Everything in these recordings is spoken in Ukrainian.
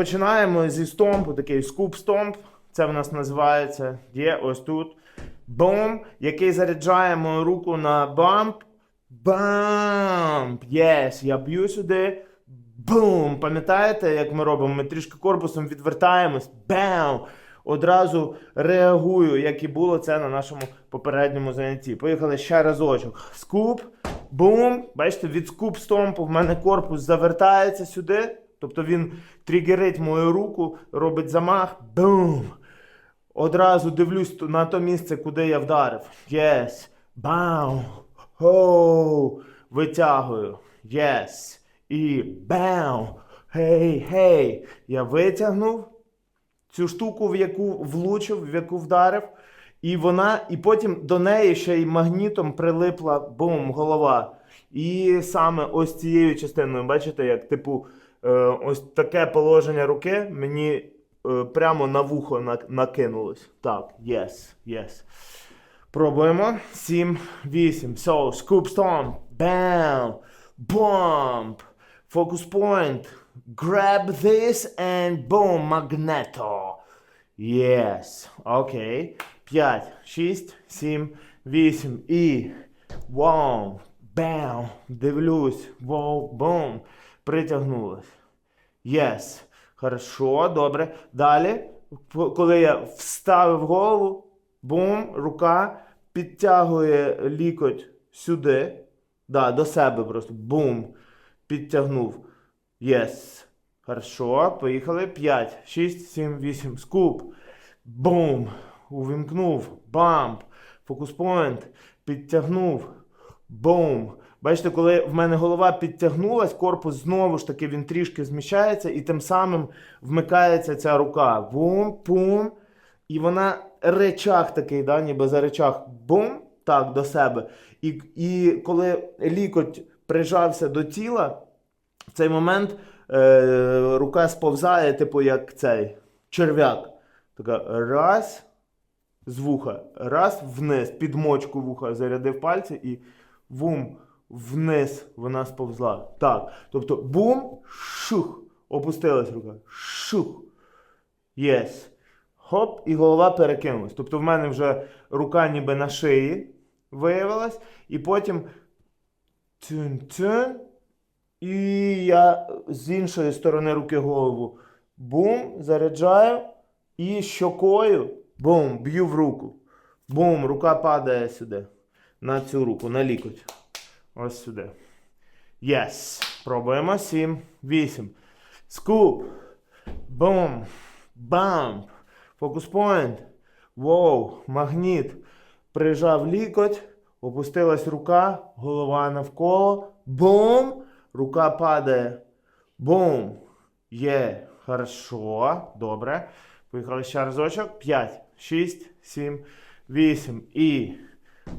починаємо зі стомпу, такий скуп стомп. Це в нас називається. Є ось тут. Бом, який заряджає мою руку на бамп. Бамп! Єс! Я б'ю сюди. Бум! Пам'ятаєте, як ми робимо? Ми трішки корпусом відвертаємось. Бам! Одразу реагую, як і було це на нашому попередньому занятті. Поїхали ще разочок. Скуп, бум. Бачите, від скуп стомпу в мене корпус завертається сюди. Тобто він тригерить мою руку, робить замах. Бум! Одразу дивлюсь на то місце, куди я вдарив. Єс. Бау. Хоу. Витягую. Єс. І бау. Гей, гей. Я витягнув цю штуку, в яку влучив, в яку вдарив. І вона, і потім до неї ще й магнітом прилипла бум, голова. І саме ось цією частиною, бачите, як типу, ось таке положення руки мені е, прямо на вухо накинулось. Так, yes, yes. Пробуємо. 7, 8. So, scoop stomp. Bam. Bump. Focus point. Grab this and boom, magneto. Yes. Окей. 5, 6, 7, 8 і. Вау. Бам. Дивлюсь. Вау, бум. Притягнулось. Yes. Хорошо, добре. Далі, коли я вставив голову, бум, рука підтягує лікоть сюди. Да, до себе просто. Бум. Підтягнув. Yes. Хорошо, поїхали. 5, 6, 7, 8. Скуп. Бум. Увімкнув. Бамп. Фокус пойнт. Підтягнув. Бум. Бачите, коли в мене голова підтягнулась, корпус знову ж таки він трішки зміщається, і тим самим вмикається ця рука. Бум, пум. І вона речах такий, да, ніби за речах бум, так, до себе. І, і коли лікоть прижався до тіла, в цей момент е, рука сповзає, типу, як цей черв'як. Така раз з вуха, раз вниз, під мочку вуха зарядив пальці і вум вниз вона сповзла. Так. Тобто бум, шух, опустилась рука. Шух. Єс. Хоп, і голова перекинулась. Тобто в мене вже рука ніби на шиї виявилась, і потім тюн-тюн, і я з іншої сторони руки голову бум, заряджаю і щокою бум, б'ю в руку. Бум, рука падає сюди. На цю руку, на лікоть. Ось сюди. Yes. Пробуємо. 7, 8. Скуп. Бум. Бамп. Фокус пойнт. Воу. Магніт. Прижав лікоть. Опустилась рука. Голова навколо. Бум. Рука падає. Бум. Є. Хорошо. Добре. Поїхали ще разочок. 5, 6, 7, 8. І.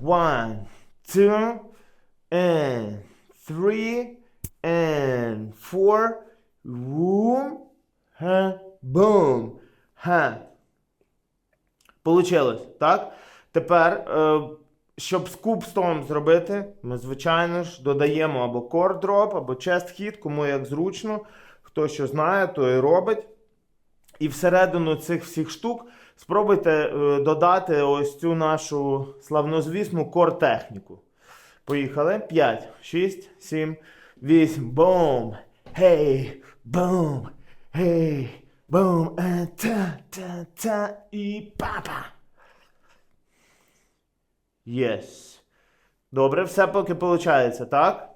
One, two, and three, and four. Boom. Ха. Boom. Ха. Получилось, так? Тепер, е, щоб скуп стом зробити, ми, звичайно ж, додаємо або core drop, або chest hit, кому як зручно. Хто що знає, то і робить. І всередину цих всіх штук спробуйте е, додати ось цю нашу славнозвісну кор-техніку. Поїхали. 5, 6, 7, 8. Бум! Гей! Бум! Гей! Бум! Е, Та, та, та, і папа! Єс. Добре, все поки виходить, так?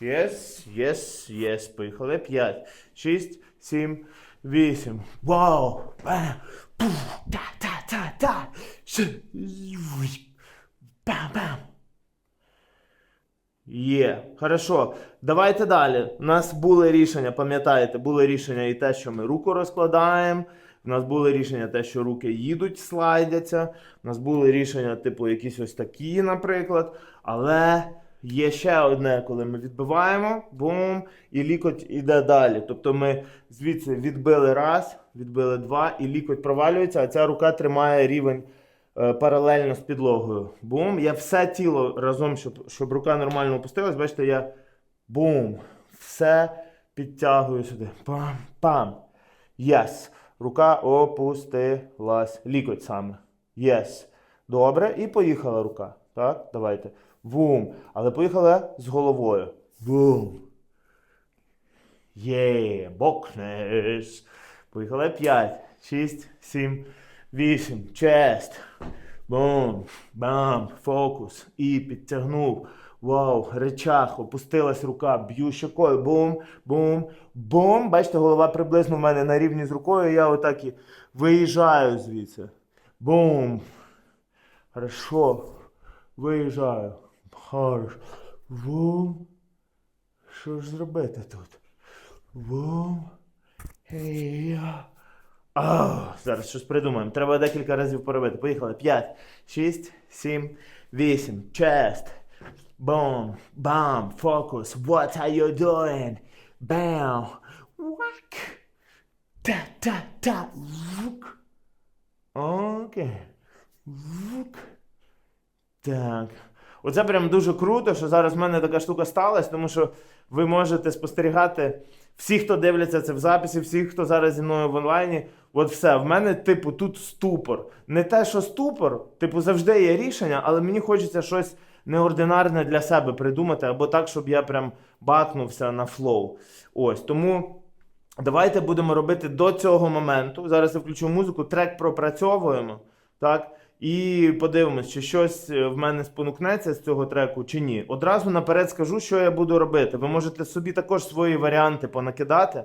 Єс, єс, єс. Поїхали. 5, 6, 7, 8. Вау! Бам! Пуф! Та, та, та, та! Бам-бам! Є, хорошо. Давайте далі. У нас були рішення, пам'ятаєте, були рішення і те, що ми руку розкладаємо. У нас були рішення те, що руки їдуть, слайдяться. У нас були рішення, типу, якісь ось такі, наприклад. Але є ще одне, коли ми відбиваємо, бум, і лікоть іде далі. Тобто ми звідси відбили раз, відбили два, і лікоть провалюється, а ця рука тримає рівень паралельно з підлогою. Бум. Я все тіло разом, щоб, щоб рука нормально опустилась. Бачите, я бум. Все підтягую сюди. Пам-пам. Yes. Рука опустилась. Лікоть саме. Yes. Добре. І поїхала рука. Так, давайте. Вум. Але поїхала з головою. Вум. Є, бокнес. Поїхали 5, 6, 7, 8. Чест. Бум, бам, фокус. І підтягнув. Вау, речах, опустилась рука, б'ю щокою. Бум, бум, бум. Бачите, голова приблизно в мене на рівні з рукою. Я отак і виїжджаю звідси. Бум. Хорошо. Виїжджаю. Хорош. Бум. Що ж зробити тут? Бум. Гей-я. А, зараз щось придумаємо. Треба декілька разів поробити. Поїхали. 5, 6, 7, 8. Чест. Бум. Бам. Фокус. What are you doing? Бам. Вак. Та-та-та. Вук. Окей. Вук. Так. Оце прям дуже круто, що зараз в мене така штука сталася, тому що ви можете спостерігати всі, хто дивляться це в записі, всі, хто зараз зі мною в онлайні. От все, в мене, типу, тут ступор. Не те, що ступор, типу, завжди є рішення, але мені хочеться щось неординарне для себе придумати, або так, щоб я прям бакнувся на флоу. Ось тому. Давайте будемо робити до цього моменту. Зараз я включу музику, трек пропрацьовуємо. Так? І подивимось, чи щось е, в мене спонукнеться з цього треку чи ні. Одразу наперед скажу, що я буду робити. Ви можете собі також свої варіанти понакидати.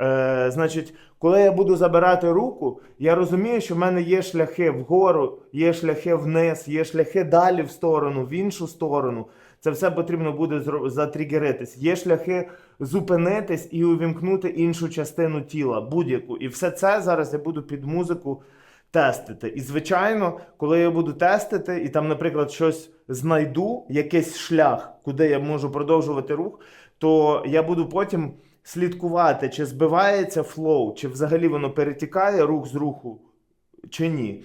Е, значить, коли я буду забирати руку, я розумію, що в мене є шляхи вгору, є шляхи вниз, є шляхи далі в сторону, в іншу сторону. Це все потрібно буде затригеритись. Є шляхи зупинитись і увімкнути іншу частину тіла, будь-яку. І все це зараз я буду під музику тестити. І, звичайно, коли я буду тестити і там, наприклад, щось знайду, якийсь шлях, куди я можу продовжувати рух, то я буду потім слідкувати, чи збивається флоу, чи взагалі воно перетікає рух з руху, чи ні.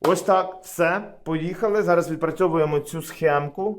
Ось так, все. Поїхали. Зараз відпрацьовуємо цю схемку.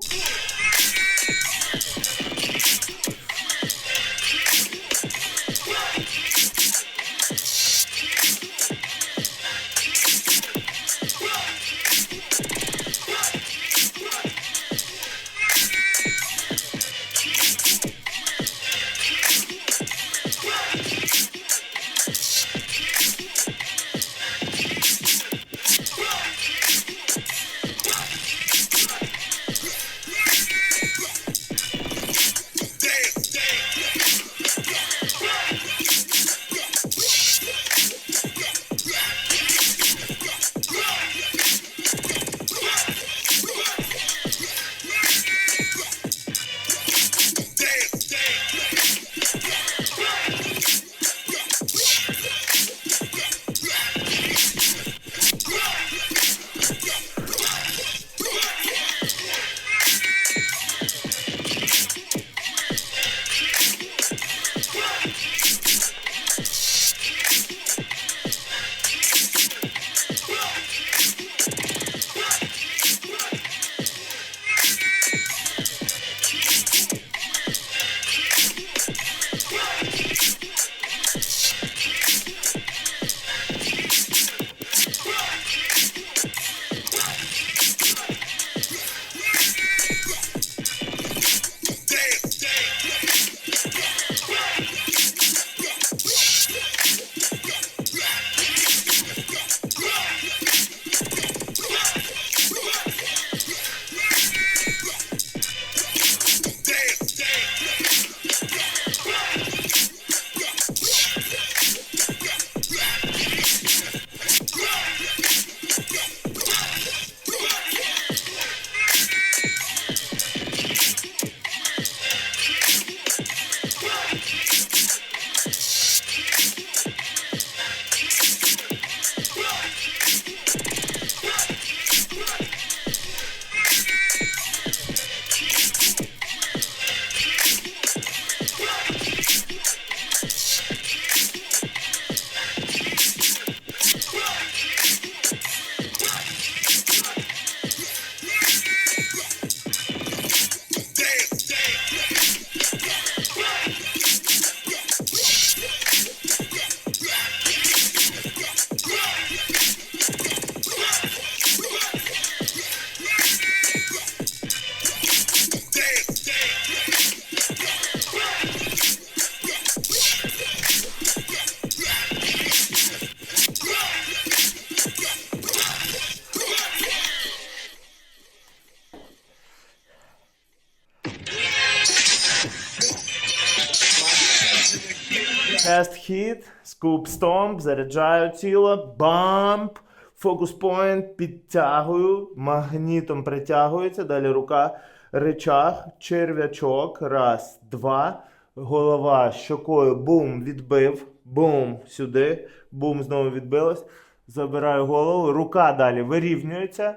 Hit, scoop stomp, заряджаю тіло, бамп, фокус point, підтягую, магнітом притягується, далі рука, речах, черв'ячок, раз, два, голова щокою, бум, відбив, бум, сюди, бум, знову відбилось, забираю голову, рука далі вирівнюється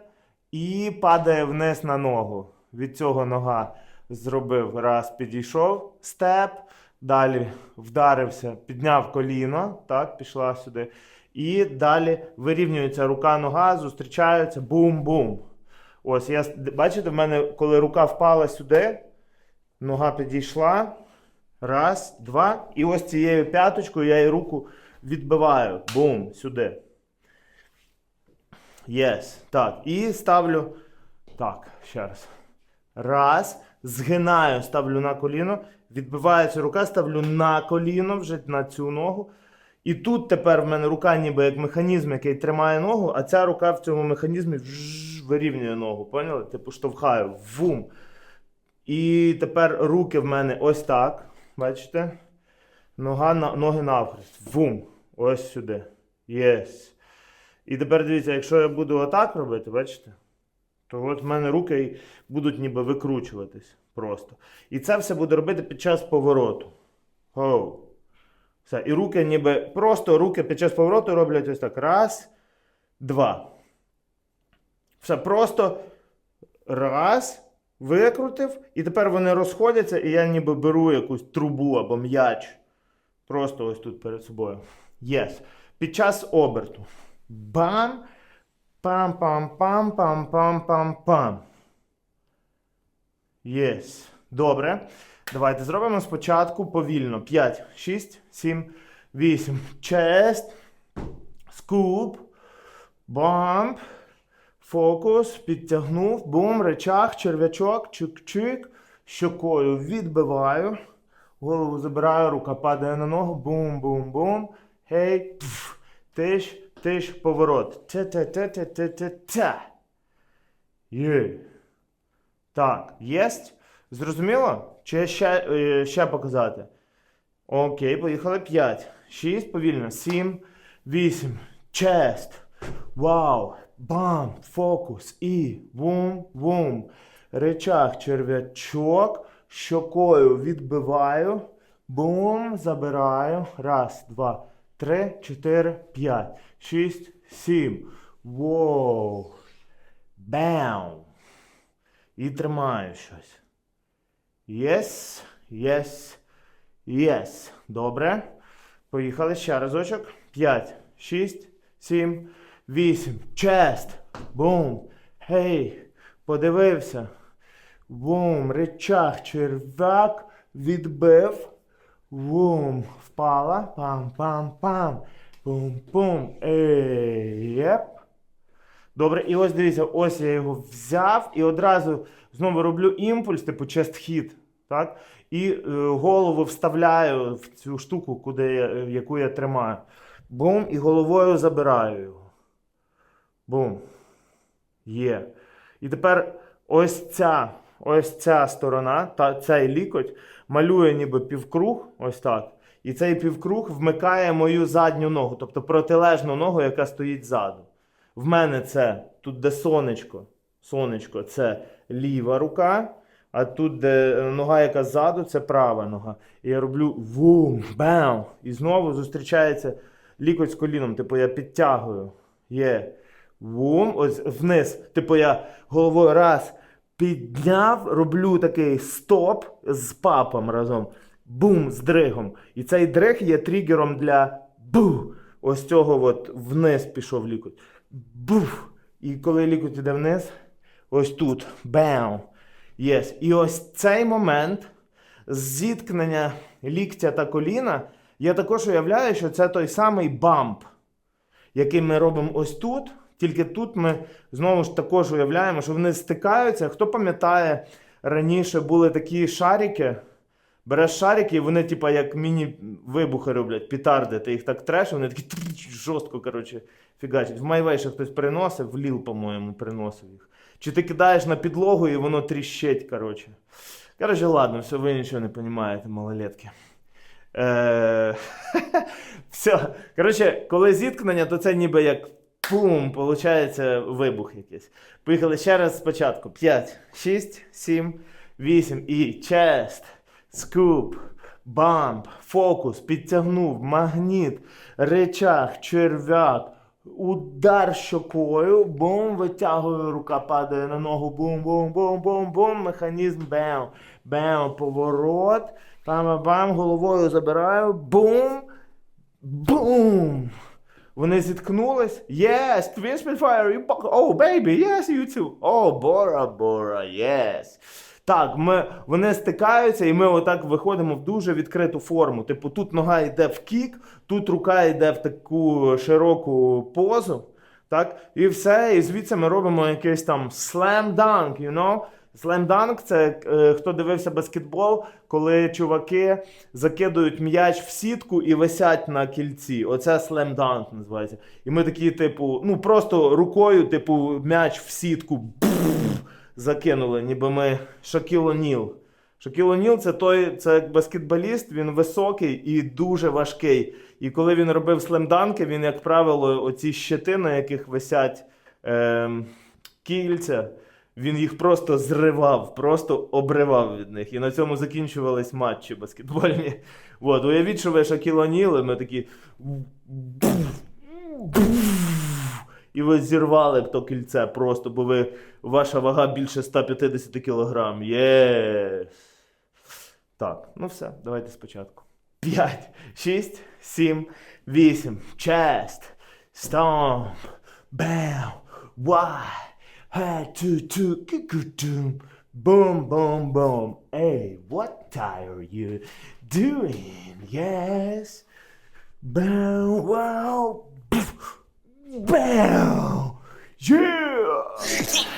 і падає вниз на ногу. Від цього нога зробив, раз, підійшов, степ, далі вдарився, підняв коліно, так, пішла сюди. І далі вирівнюється рука-нога, зустрічаються, бум-бум. Ось я бачите, в мене, коли рука впала сюди, нога підійшла. Раз, два. І ось цією п'яточкою я її руку відбиваю. Бум, сюди. Єс. Так. І ставлю. Так, ще раз. Раз. Згинаю, ставлю на коліно. Відбивається рука, ставлю на коліно вже на цю ногу. І тут тепер в мене рука ніби як механізм, який тримає ногу, а ця рука в цьому механізмі вирівнює ногу. Поняли? Типу штовхаю. Вум. І тепер руки в мене ось так. Бачите? Нога на, ноги навхрест. Вум. Ось сюди. Єс. І тепер дивіться, якщо я буду отак робити, бачите? То от в мене руки будуть ніби викручуватись просто. І це все буде робити під час повороту. Гоу. Все. І руки ніби просто руки під час повороту роблять ось так. Раз, два. Все просто раз, викрутив, і тепер вони розходяться, і я ніби беру якусь трубу або м'яч. Просто ось тут перед собою. Єс. Під час оберту. Бам. Пам-пам-пам-пам-пам-пам-пам. Єс. Добре. Давайте зробимо спочатку повільно. 5, 6, 7, 8. Чест. Скуп. Бамп. Фокус. Підтягнув. Бум. Речах. Черв'ячок. Чик-чик. Щокою відбиваю. Голову забираю, рука падає на ногу. Бум-бум-бум. Гей. Тиш, тиш, поворот. Та-та-та-та-та-та-та. Є. Так, єсть. Зрозуміло? Чи ще, е, ще показати? Окей, поїхали. 5, 6, повільно. 7, 8. Чест. Вау. Бам. Фокус. І. Вум, вум. Речах, черв'ячок. Щокою відбиваю. Бум. Забираю. Раз, два, три, чотири, п'ять, шість, сім. Воу. Бам. І тримаю щось. Єс, єс, єс. Добре. Поїхали ще разочок. 5, 6, 7, 8. Чест. Бум. Гей. Подивився. Бум. Речах. Черв'як. Відбив. Бум. Впала. Пам-пам-пам. Пум-пум. Ей. Єп. Добре, і ось дивіться, ось я його взяв і одразу знову роблю імпульс, типу чест хід. Так? І е, голову вставляю в цю штуку, куди я, е, яку я тримаю. Бум, і головою забираю його. Бум. Є. І тепер ось ця, ось ця сторона, та, цей лікоть, малює ніби півкруг, ось так. І цей півкруг вмикає мою задню ногу, тобто протилежну ногу, яка стоїть ззаду. В мене це тут, де сонечко. Сонечко це ліва рука, а тут, де е, нога, яка ззаду, це права нога. І я роблю вум, бам. І знову зустрічається лікоть з коліном. Типу я підтягую. Є. Вум, ось вниз. Типу я головою раз підняв, роблю такий стоп з папом разом. Бум, з дригом. І цей дриг є тригером для бу. Ось цього от вниз пішов лікоть. Буф. І коли лікоть іде вниз, ось тут. Бам. Єс. І ось цей момент зіткнення ліктя та коліна, я також уявляю, що це той самий бамп, який ми робимо ось тут. Тільки тут ми знову ж також уявляємо, що вони стикаються. Хто пам'ятає, раніше були такі шарики. Береш шарики, і вони, типа, як міні-вибухи роблять, пітарди, ти їх так треш, вони такі жорстко, коротше, фігачать. В Майвей ще хтось приносив, в Ліл, по-моєму, приносив їх. Чи ти кидаєш на підлогу і воно тріщить, коротше. Коротше, ладно, все, ви нічого не розумієте, малолетки. Е... Все. Коротше, коли зіткнення, то це ніби як пум, виходить вибух якийсь. Поїхали ще раз спочатку. 5, 6, 7, 8 і чест, скуп, бамп, фокус, підтягнув, магніт, речах, черв'як. Удар щокою, бум, витягую, рука падає на ногу, бум, бум, бум, бум, бум, механізм, бем, бем, поворот, бам, бам, головою забираю, бум, бум. Вони зіткнулись. Yes, Twin Spitfire, you Oh, baby, yes, you too. Oh, Бора, Бора, yes. Так, ми, вони стикаються, і ми отак виходимо в дуже відкриту форму. Типу, тут нога йде в кік, тут рука йде в таку широку позу. Так, і все, і звідси ми робимо якийсь там dunk, you know? Dunk – це е, хто дивився баскетбол, коли чуваки закидують м'яч в сітку і висять на кільці. Оце dunk називається. І ми такі, типу, ну просто рукою, типу, м'яч в сітку закинули, ніби ми Шакіл О'Ніл. Шакіл О'Ніл це той це баскетболіст, він високий і дуже важкий. І коли він робив слемданки, він, як правило, оці щити, на яких висять ем, кільця, він їх просто зривав, просто обривав від них. І на цьому закінчувались матчі баскетбольні. От, уявіть, що ви Шакіл О'Ніл, і ми такі. І ви зірвали б то кільце просто, бо ви, ваша вага більше 150 кг. Єс. Так, ну все, давайте спочатку. 5, 6, 7, 8. Chest. Stomp. Bam. Why? Head to doom. Boom, boom, boom. Hey, what are you doing? Yes. Bow, wow. Bam! Yeah!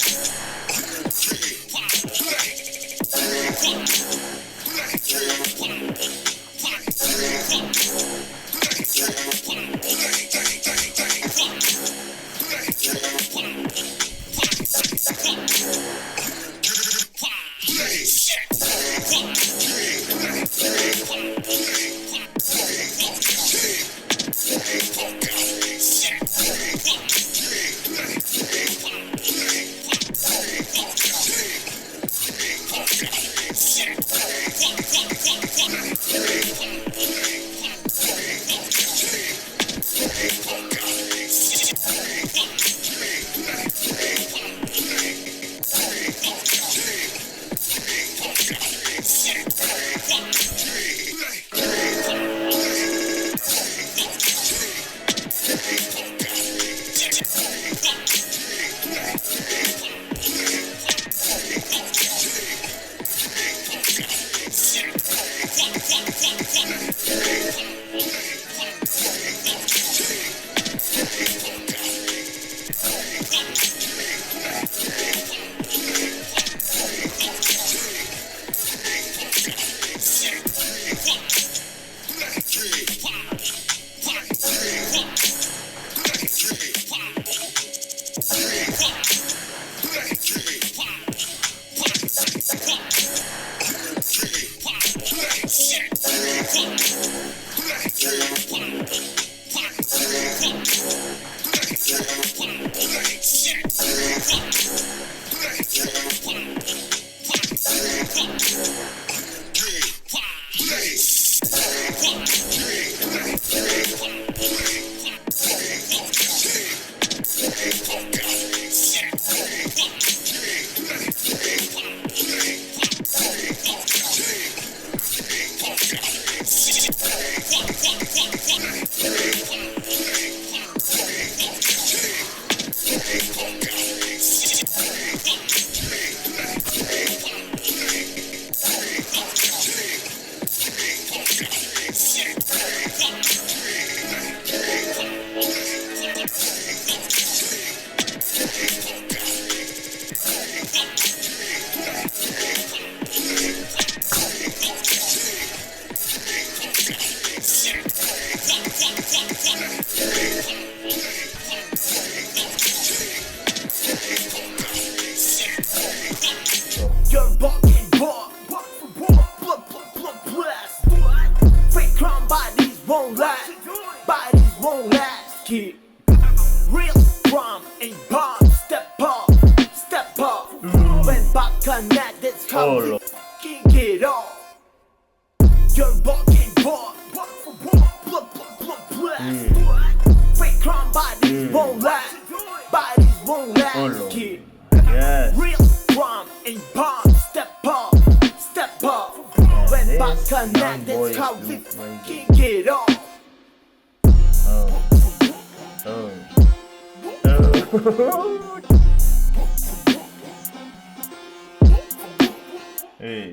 hey.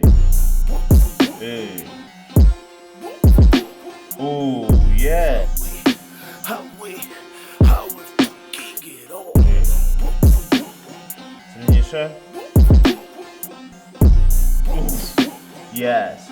Hey. Ooh, yeah. It Yes.